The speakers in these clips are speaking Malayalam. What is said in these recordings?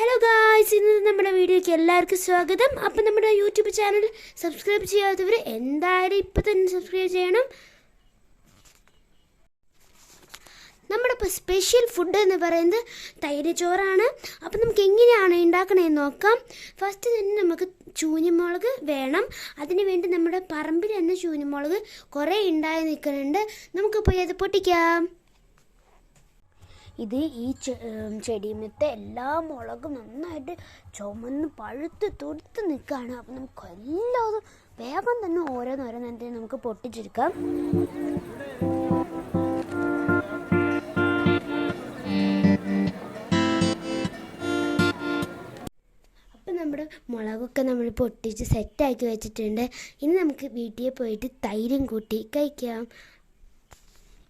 ഹലോ ഗായ്സ് ഇന്ന് നമ്മുടെ വീഡിയോയ്ക്ക് എല്ലാവർക്കും സ്വാഗതം. അപ്പം നമ്മുടെ യൂട്യൂബ് ചാനൽ സബ്സ്ക്രൈബ് ചെയ്യാത്തവർ എന്തായാലും ഇപ്പം തന്നെ സബ്സ്ക്രൈബ് ചെയ്യണം. നമ്മുടെ ഇപ്പോൾ സ്പെഷ്യൽ ഫുഡ് എന്ന് പറയുന്നത് തൈര് ചോറാണ്. അപ്പം നമുക്ക് എങ്ങനെയാണ് ഉണ്ടാക്കണമെന്ന് നോക്കാം. ഫസ്റ്റ് തന്നെ നമുക്ക് ചൂനിമുളക് വേണം. അതിന് വേണ്ടി നമ്മുടെ പറമ്പിൽ തന്നെ ചൂനിമുളക് കുറേ ഉണ്ടായി നിൽക്കുന്നുണ്ട്. നമുക്ക് പോയി അത് പൊട്ടിക്കാം? ഇത് ഈ ചെടിമത്തെ എല്ലാ മുളകും നന്നായിട്ട് ചുമന്ന് പഴുത്ത് തൊടുത്ത് നിൽക്കുകയാണ്. അപ്പം നമുക്ക് എല്ലാതും വേഗം തന്നെ ഓരോന്നോരോന്നിട്ട് നമുക്ക് പൊട്ടിച്ചെടുക്കാം നമ്മുടെ മുളകൊക്കെ നമ്മൾ പൊട്ടിച്ച് സെറ്റാക്കി വെച്ചിട്ടുണ്ട്. ഇനി നമുക്ക് വീട്ടിൽ പോയിട്ട് തൈരും കൂട്ടി കഴിക്കാം.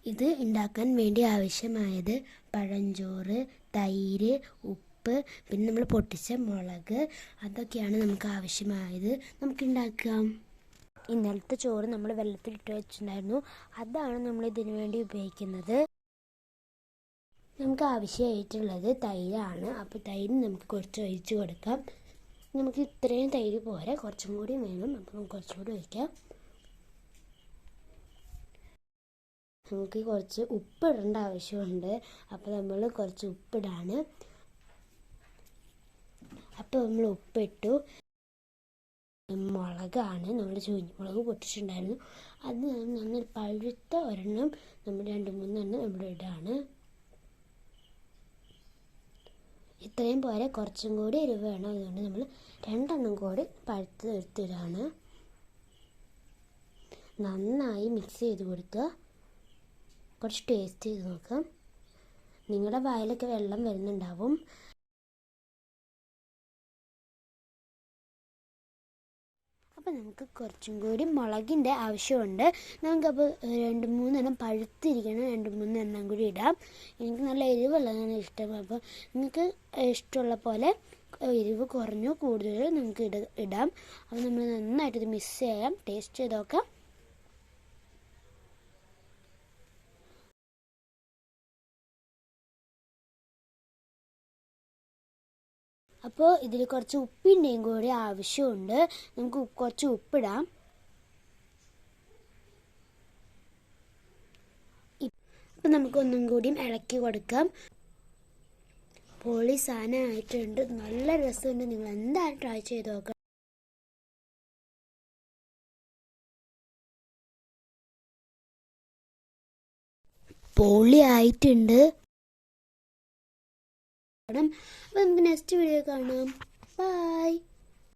ഇത് ഉണ്ടാക്കാൻ വേണ്ടി ആവശ്യമായത് പഴഞ്ചോറ് തൈര് ഉപ്പ് പിന്നെ നമ്മൾ പൊട്ടിച്ച മുളക്. അതൊക്കെയാണ് നമുക്ക് ആവശ്യമായത്. നമുക്ക് ഉണ്ടാക്കാം. ഇന്നലത്തെ ചോറ് നമ്മൾ വെള്ളത്തിലിട്ട് വെച്ചിട്ടുണ്ടായിരുന്നു. അതാണ് നമ്മൾ ഇതിന് വേണ്ടി ഉപയോഗിക്കുന്നത്. നമുക്ക് ആവശ്യമായിട്ടുള്ളത് തൈരാണ്. അപ്പോൾ തൈര് നമുക്ക് കുറച്ച് ഒഴിച്ച് കൊടുക്കാം. നമുക്ക് ഇത്രയും തൈര് പോരെ. കുറച്ചും കൂടി വേണം. അപ്പോൾ നമുക്ക് കുറച്ചും കൂടി ഒഴിക്കാം. നമുക്ക് കുറച്ച് ഉപ്പ് ഉപ്പിടേണ്ട ആവശ്യമുണ്ട്. അപ്പോൾ നമ്മൾ കുറച്ച് ഉപ്പിടാണ്. അപ്പോൾ നമ്മൾ ഉപ്പിട്ടു. മുളകാണ്. നമ്മൾ ചൂഞ്ഞിമുളക് പൊട്ടിച്ചിട്ടുണ്ടായിരുന്നു. അത് നന്നായി പഴുത്ത ഒരെണ്ണം നമ്മൾ രണ്ട് മൂന്നെണ്ണം നമ്മൾ ഇടാണ്. ഇത്രയും പോലെ കുറച്ചും കൂടി എരിവ് വേണം. അതുകൊണ്ട് നമ്മൾ രണ്ടെണ്ണം കൂടി പഴുത്ത് എടുത്തിടാണ്. നന്നായി മിക്സ് ചെയ്ത് കൊടുക്കുക. കുറച്ച് ടേസ്റ്റ് ചെയ്ത് നോക്കാം. നിങ്ങളുടെ വായിലൊക്കെ വെള്ളം വരുന്നുണ്ടാവും. അപ്പോൾ നമുക്ക് കുറച്ചും കൂടി മുളകിന്റെ ആവശ്യമുണ്ട്. നമുക്കപ്പോൾ രണ്ട് മൂന്നെണ്ണം പഴുത്തിരിക്കണം. രണ്ട് മൂന്നെണ്ണം കൂടി ഇടാം. എനിക്ക് നല്ല എരിവുള്ളതാണ് ഇഷ്ടം. അപ്പോൾ നിങ്ങൾക്ക് ഇഷ്ടമുള്ള പോലെ എരിവ് കുറഞ്ഞോ കൂടുതലോ നമുക്ക് ഇട ഇടാം. അപ്പോൾ നമ്മൾ നന്നായിട്ട് ഇത് മിക്സ് ചെയ്യാം. ടേസ്റ്റ് ചെയ്ത് നോക്കാം. അപ്പോൾ ഇതിൽ കുറച്ച് ഉപ്പിന്റെയും കൂടി ആവശ്യമുണ്ട്. നമുക്ക് കുറച്ച് ഉപ്പിടാം. അപ്പം നമുക്ക് ഒന്നും കൂടിയും ഇളക്കി കൊടുക്കാം. പൊളി സാധനമായിട്ടുണ്ട് നല്ല രസമുണ്ട്. നിങ്ങൾ എന്തായാലും ട്രൈ ചെയ്ത് നോക്കണം. പൊളി നോക്കണം അപ്പം നമുക്ക് നെക്സ്റ്റ് വീഡിയോ കാണാം. ബൈ